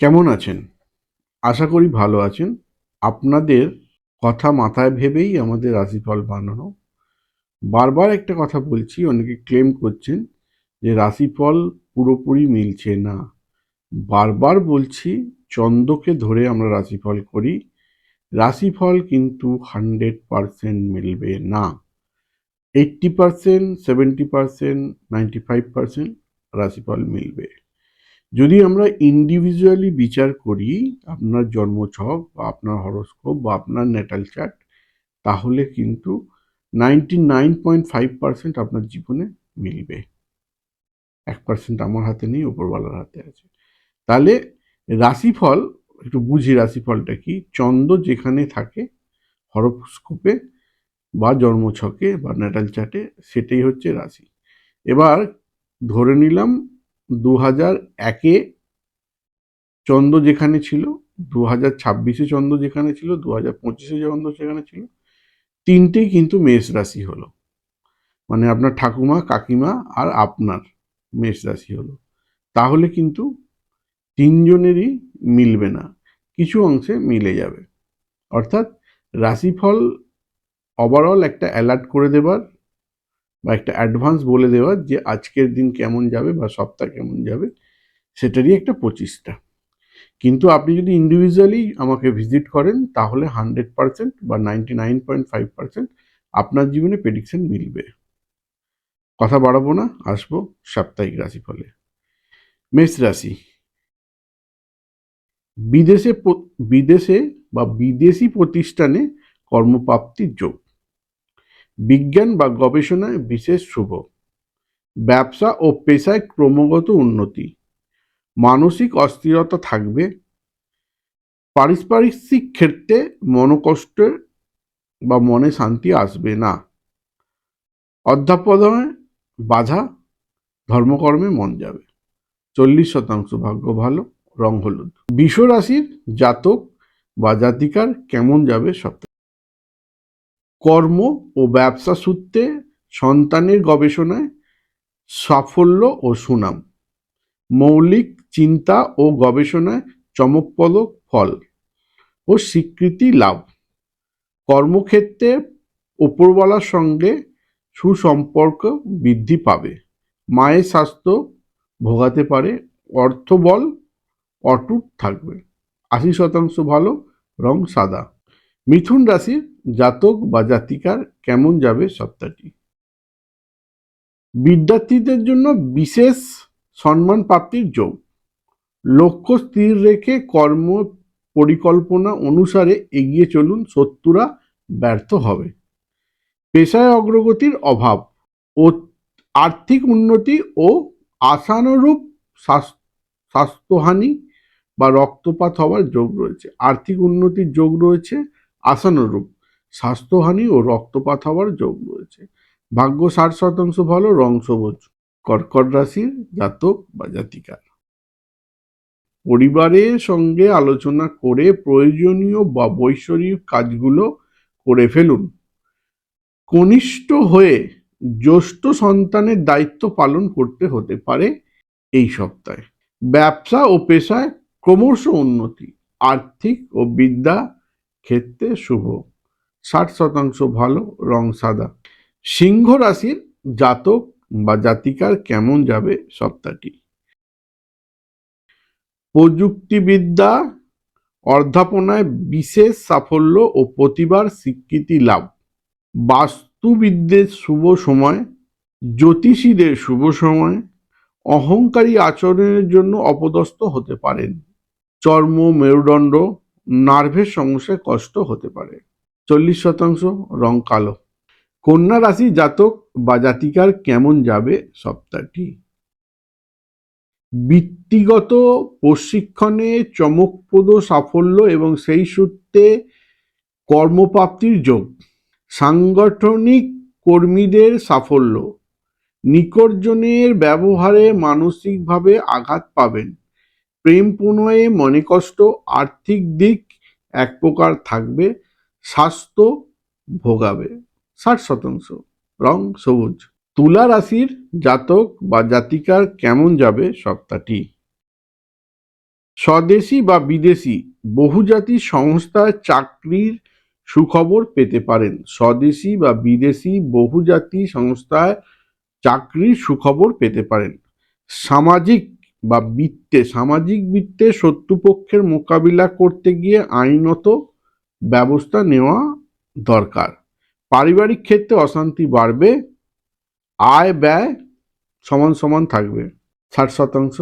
কেমন আছেন? আশা করি ভালো আছেন। আপনাদের কথা মাথায় ভেবেই আমাদের রাশিফল বানানো। বারবার একটা কথা বলছি, অনেকে ক্লেম করছেন যে রাশিফল পুরোপুরি মিলছে না। বারবার বলছি, চন্দ্রকে ধরে আমরা রাশিফল করি। রাশিফল কিন্তু হান্ড্রেড পারসেন্ট মিলবে না। Eighty percent, seventy percent, ninety five percent রাশিফল মিলবে। যদি আমরা ইন্ডিভিজুয়ালি বিচার করি আপনার জন্মছক বা আপনার হরস্কোপ বা আপনার নেটাল চার্ট তাহলে কিন্তু ninety nine point five percent আপনার জীবনে মিলবে। এক পার্সেন্ট আমার হাতে নেই ওপরওয়ালার হাতে আছে। তাহলে রাশিফল, একটু বুঝি রাশিফলটা কি? চন্দ্র যেখানে থাকে হরস্কোপে বা জন্মছকে বা নেটাল চার্টে সেটাই হচ্ছে রাশি। এবার ধরে নিলাম দু হাজার একে চন্দ্র যেখানে ছিল দু হাজার ছাব্বিশে চন্দ্র যেখানে ছিল দু হাজার পঁচিশে চন্দ্র সেখানে ছিল, তিনটেই কিন্তু মেষ রাশি হলো। মানে আপনার ঠাকুমা, কাকিমা আর আপনার মেষ রাশি হলো। তাহলে কিন্তু তিনজনেরই মিলবে না, কিছু অংশে মিলে যাবে। অর্থাৎ রাশিফল ওভারঅল একটা অ্যালার্ট করে দেবার বা একটা অ্যাডভান্স বলে দেওয়ার যে আজকের দিন কেমন যাবে বা সপ্তাহ কেমন যাবে, সেটারই একটা প্রচেষ্টা। কিন্তু আপনি যদি ইন্ডিভিজুয়ালি আমাকে ভিজিট করেন, তাহলে হান্ড্রেড পার্সেন্ট বা ninety nine point five percent আপনার জীবনে প্রেডিকশন মিলবে। কথা বাড়াবো না, আসব সাপ্তাহিক রাশিফলে। মেষ রাশি। বিদেশে বিদেশে বা বিদেশি প্রতিষ্ঠানে কর্মপ্রাপ্তির যোগ। বিজ্ঞান বা গবেষণায় বিশেষ শুভ। ব্যবসা ও পেশায় ক্রমাগত উন্নতি। মানসিক অস্থিরতা থাকবে। পারিপার্শ্বিক ক্ষেত্রে মনোকষ্টে বা মনে শান্তি আসবে না। অধ্যাপনায় বাধা, ধর্মকর্মে মন যাবে। চল্লিশ শতাংশ ভাগ্য ভালো, রং হলুদ। বিষ রাশির জাতক বা জাতিকার কেমন যাবে সপ্তাহ? কর্ম ও ব্যবসা সূত্রে সন্তানের গবেষণায় সাফল্য ও সুনাম। মৌলিক চিন্তা ও গবেষণায় চমকপ্রদ ফল ও স্বীকৃতি লাভ। কর্মক্ষেত্রে ওপরওয়ালার সঙ্গে সুসম্পর্ক বৃদ্ধি পাবে। মায়ের স্বাস্থ্য ভোগাতে পারে। অর্থবল অটুট থাকবে। আশি শতাংশ ভালো, রং সাদা। মিথুন রাশির জাতক বা জাতিকার কেমন যাবে সপ্তাহটি? বিদ্যার্থীদের জন্য বিশেষ সম্মান প্রাপ্তির যোগ। লক্ষ্য স্থির রেখে কর্ম পরিকল্পনা অনুসারে এগিয়ে চলুন, শত্রুরা ব্যর্থ হবে। পেশায় অগ্রগতির অভাব, ও আর্থিক উন্নতি ও আশানুরূপ স্বাস্থ্যহানি বা রক্তপাত হওয়ার যোগ রয়েছে। আর্থিক উন্নতির যোগ রয়েছে আশানুরূপ স্বাস্থ্যহানি ও রক্তপাত হওয়ার যোগ রয়েছে। ভাগ্য ষাট শতাংশ ভালো, রং সবুজ, কর্কট রাশির জাতক বা জাতিকার। পরিবারের সঙ্গে আলোচনা করে প্রয়োজনীয় বা বৈষয়িক কাজগুলো করে ফেলুন। কনিষ্ঠ হয়ে জ্যেষ্ঠ সন্তানের দায়িত্ব পালন করতে হতে পারে এই সপ্তাহে। ব্যবসা ও পেশায় ক্রমশ উন্নতি, আর্থিক ও বিদ্যা ক্ষেত্রে শুভ। ষাট শতাংশ ভালো, রং সাদা। সিংহ রাশির জাতক বা জাতিকার কেমন যাবে সপ্তাহটি? প্রযুক্তিবিদ্যা অধ্যাপনায় বিশেষ সাফল্য ও প্রতিভার স্বীকৃতি লাভ। বাস্তুবিদদের শুভ সময়, জ্যোতিষীদের শুভ সময়, অহংকারী আচরণের জন্য অপদস্থ হতে পারেন। চর্ম মেরুদণ্ড নার্ভের সমস্যায় কষ্ট হতে পারে। চল্লিশ শতাংশ, রং কালো। কন্যা রাশি জাতক বা জাতিকার কেমন যাবে সপ্তাহটি? বৃত্তিগত প্রশিক্ষণে চমকপ্রদ সাফল্য এবং সেই সূত্রে কর্মপ্রাপ্তির যোগ। সাংগঠনিক কর্মীদের সাফল্য। নিকটজনের ব্যবহারে মানসিকভাবে আঘাত পাবেন। প্রেম প্রণয়ে মনে কষ্ট আর্থিক দিক এক প্রকার থাকবে, স্বাস্থ্য ভোগাবে, ষাট শতাংশ। রং সবুজ। তুলা রাশির জাতক বা জাতিকার কেমন যাবে সপ্তাহটি? স্বদেশি বা বিদেশি বহুজাতি সংস্থায় চাকরির সুখবর পেতে পারেন। স্বদেশি বা বিদেশি বহুজাতি সংস্থায় চাকরির সুখবর পেতে পারেন। সামাজিক বা বৃত্তে, সামাজিক বৃত্তে শত্রুপক্ষের মোকাবিলা করতে গিয়ে আইনত ব্যবস্থা নেওয়া দরকার। পারিবারিক ক্ষেত্রে অশান্তি বাড়বে, আয় ব্যয় সমান সমান থাকবে। ষাট শতাংশ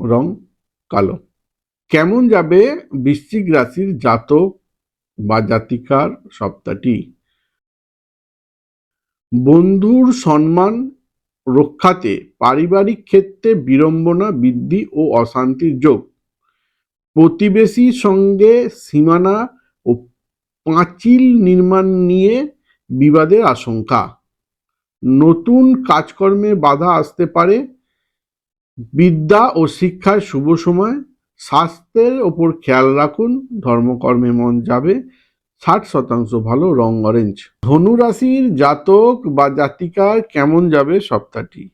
রং কালো। কেমন যাবে বৃশ্চিক রাশির জাতক বা জাতিকার সপ্তাহটি? বন্ধুর সম্মান রক্ষাতে পারিবারিক ক্ষেত্রে বিড়ম্বনা, বৃদ্ধি ও অশান্তির যোগ। প্রতিবেশীর সঙ্গে সীমানা ও পাঁচিল নির্মাণ নিয়ে বিবাদের আশঙ্কা। নতুন কাজকর্মে বাধা আসতে পারে। বিদ্যা ও শিক্ষার শুভ সময়। স্বাস্থ্যের ওপর খেয়াল রাখুন। ধর্মকর্মে মন যাবে। ষাট শতাংশ ভালো, রং অরেঞ্জ ধনু রাশির জাতক বা জাতিকার কেমন যাবে সপ্তাহটি?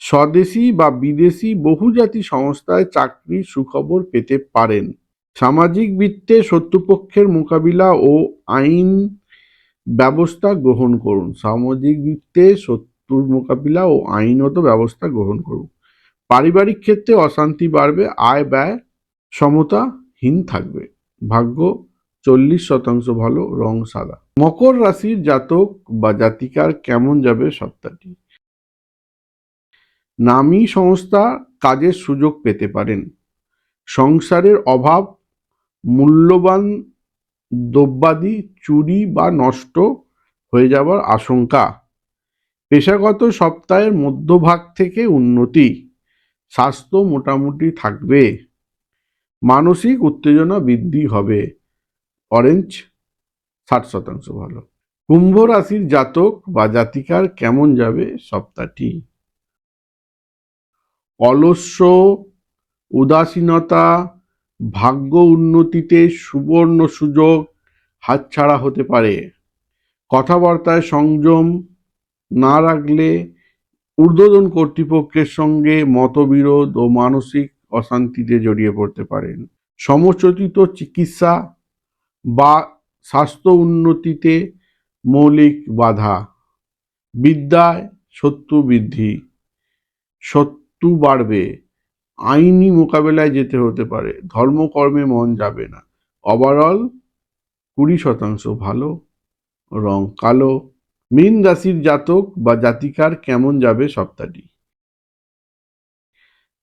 স্বদেশি বা বিদেশি বহুজাতি সংস্থায় চাকরির সুখবর পেতে পারেন। সামাজিক বৃত্তে শত্রুপক্ষের মোকাবিলা ও আইন ব্যবস্থা গ্রহণ করুন। সামাজিক বৃত্তে শত্রুর মোকাবিলা ও আইনত ব্যবস্থা গ্রহণ করুন। পারিবারিক ক্ষেত্রে অশান্তি বাড়বে, আয় ব্যয় সমতাহীন থাকবে। ভাগ্য চল্লিশ শতাংশ ভালো, রং সাদা। মকর রাশির জাতক বা জাতিকার কেমন যাবে সপ্তাহটি? নামী সংস্থা কাজের সুযোগ পেতে পারেন। সংসারের অভাব, মূল্যবান দ্রব্যাদি চুরি বা নষ্ট হয়ে যাওয়ার আশঙ্কা। পেশাগত সপ্তাহের মধ্যভাগ থেকে উন্নতি। স্বাস্থ্য মোটামুটি থাকবে। মানসিক উত্তেজনা বৃদ্ধি হবে। অরেঞ্জ, ষাট শতাংশ ভালো। কুম্ভ রাশির জাতক বা জাতিকার কেমন যাবে সপ্তাহটি? অলস্য উদাসীনতা, ভাগ্য উন্নতিতে সুবর্ণ সুযোগ হাতছাড়া হতে পারে। কথাবার্তায় সংযম না রাখলে ঊর্ধ্বতন কর্তৃপক্ষের সঙ্গে মতবিরোধ ও মানসিক অশান্তিতে জড়িয়ে পড়তে পারেন। সমচোচিত চিকিৎসা বা স্বাস্থ্য উন্নতিতে মৌলিক বাধা। বিদ্যায় শত্রু বৃদ্ধি। শত্রু বাড়বে। আইনি মোকাবেলায় যেতে হতে পারে। ধর্মকর্মে মন যাবে না। ওভারঅল কুড়ি শতাংশ ভালো, রং কালো। মীন রাশির জাতক বা জাতিকার কেমন যাবে সপ্তাহটি?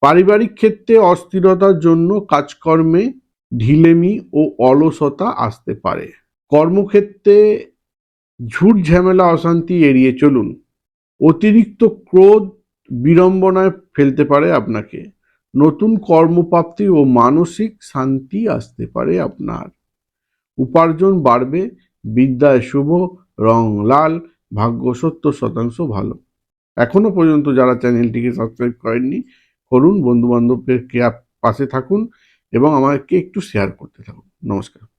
পারিবারিক ক্ষেত্রে অস্থিরতার জন্য কাজকর্মে ঢিলেমি ও অলসতা আসতে পারে। কর্মক্ষেত্রে ঝুট ঝামেলা, অশান্তি এড়িয়ে চলুন। অতিরিক্ত ক্রোধ বিড়ম্বনায় ফেলতে পারে আপনাকে। নতুন কর্মপ্রাপ্তি ও মানসিক শান্তি আসতে পারে আপনার। উপার্জন বাড়বে, বিদ্যায় শুভ, রং লাল, ভাগ্য সত্তর শতাংশ ভালো। এখনও পর্যন্ত যারা চ্যানেলটিকে সাবস্ক্রাইব করেননি করুন বন্ধু বান্ধবদেরকে পাশে থাকুন এবং আমাকে একটু শেয়ার করতে থাকুন। নমস্কার।